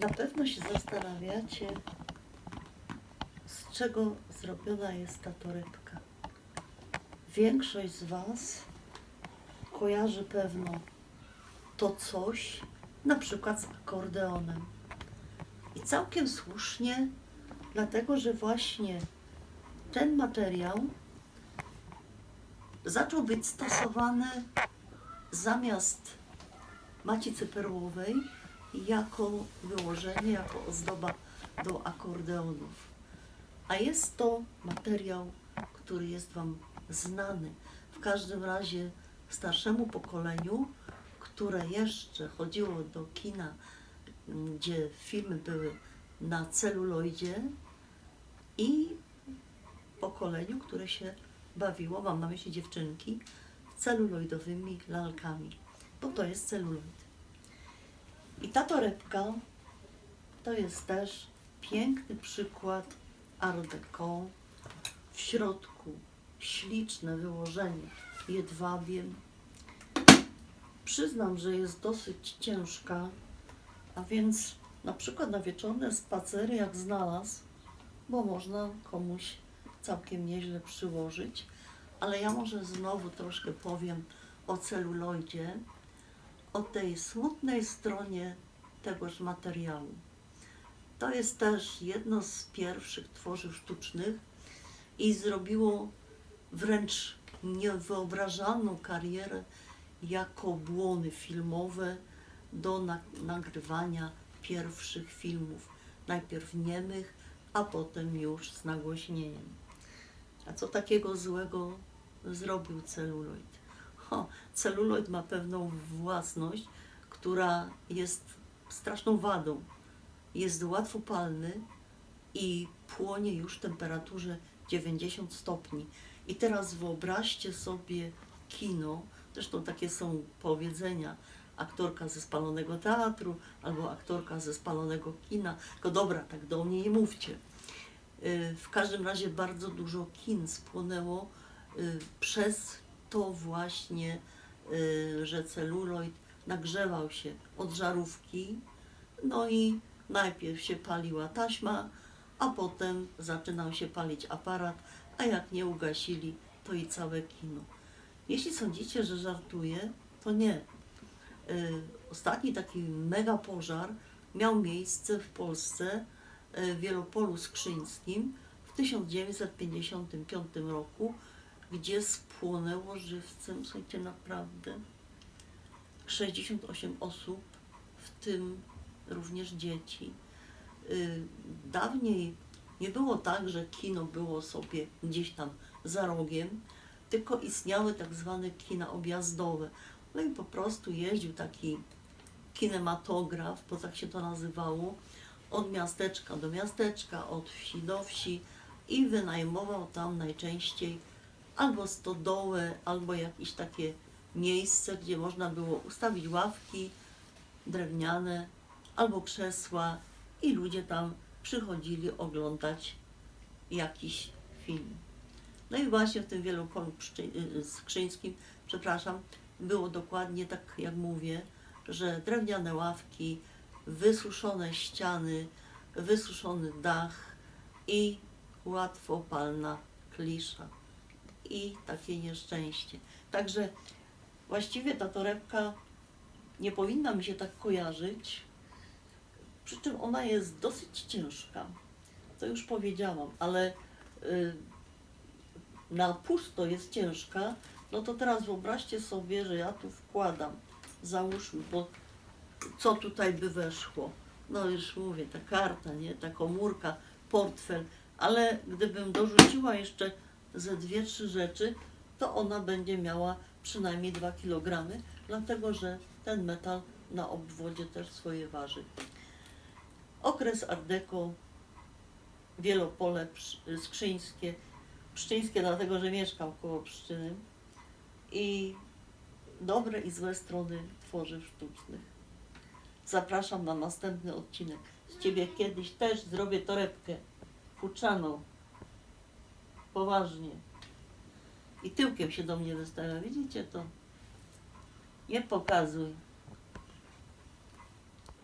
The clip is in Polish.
Na pewno się zastanawiacie, z czego zrobiona jest ta torebka. Większość z Was kojarzy pewno to coś, na przykład z akordeonem. I całkiem słusznie, dlatego że właśnie ten materiał zaczął być stosowany zamiast macicy perłowej jako wyłożenie, jako ozdoba do akordeonów. A jest to materiał, który jest Wam znany. W każdym razie starszemu pokoleniu, które jeszcze chodziło do kina, m, gdzie filmy były na celuloidzie i pokoleniu, które się bawiło, mam na myśli dziewczynki, celuloidowymi lalkami, bo to jest celuloid. I ta torebka to jest też piękny przykład Art Deco. W środku śliczne wyłożenie jedwabiem. Przyznam, że jest dosyć ciężka, a więc na przykład na wieczorne spacery jak znalazł, bo można komuś całkiem nieźle przyłożyć. Ale ja może znowu troszkę powiem o celuloidzie, o tej smutnej stronie tegoż materiału. To jest też jedno z pierwszych tworzyw sztucznych i zrobiło wręcz niewyobrażalną karierę jako błony filmowe do na- nagrywania pierwszych filmów. Najpierw niemych, a potem już z nagłośnieniem. A co takiego złego zrobił celuloid? Ho, celuloid ma pewną własność, która jest straszną wadą. Jest łatwopalny i płonie już w temperaturze 90 stopni. I teraz wyobraźcie sobie kino, zresztą takie są powiedzenia, aktorka ze spalonego teatru albo aktorka ze spalonego kina. Tylko dobra, tak do mnie nie mówcie. Y, W każdym razie bardzo dużo kin spłonęło y, przez to właśnie, y, że celuloid nagrzewał się od żarówki, no i najpierw się paliła taśma, a potem zaczynał się palić aparat, a jak nie ugasili, to i całe kino. Jeśli sądzicie, że żartuję, to nie. Y, Ostatni taki mega pożar miał miejsce w Polsce y, w Wielopolu Skrzyńskim w 1955 roku, gdzie spłonęło żywcem, słuchajcie, naprawdę 68 osób, w tym również dzieci. Y, Dawniej nie było tak, że kino było sobie gdzieś tam za rogiem, tylko istniały tak zwane kina objazdowe. No i po prostu jeździł taki kinematograf, bo tak się to nazywało, od miasteczka do miasteczka, od wsi do wsi i wynajmował tam najczęściej albo stodołę, albo jakieś takie miejsce, gdzie można było ustawić ławki drewniane albo krzesła i ludzie tam przychodzili oglądać jakiś film. No i właśnie w tym y, Skrzyńskim, przepraszam, było dokładnie tak jak mówię, że drewniane ławki, wysuszone ściany, wysuszony dach i łatwopalna klisza. I takie nieszczęście. Także właściwie ta torebka nie powinna mi się tak kojarzyć, przy czym ona jest dosyć ciężka. To już powiedziałam, ale y, na pusto jest ciężka, no to teraz wyobraźcie sobie, że ja tu wkładam, załóżmy, bo co tutaj by weszło? No już mówię, ta karta, nie, ta komórka, portfel, ale gdybym dorzuciła jeszcze ze dwie, trzy rzeczy, to ona będzie miała przynajmniej 2 kg, dlatego że ten metal na obwodzie też swoje waży. Okres Art Deco, Wielopole Skrzyńskie, Pszczyńskie dlatego, że mieszkam koło Pszczyny i dobre i złe strony tworzyw sztucznych. Zapraszam na następny odcinek. Z Ciebie kiedyś też zrobię torebkę futrzaną. Poważnie. I tyłkiem się do mnie wystawia. Widzicie to? Nie pokazuj.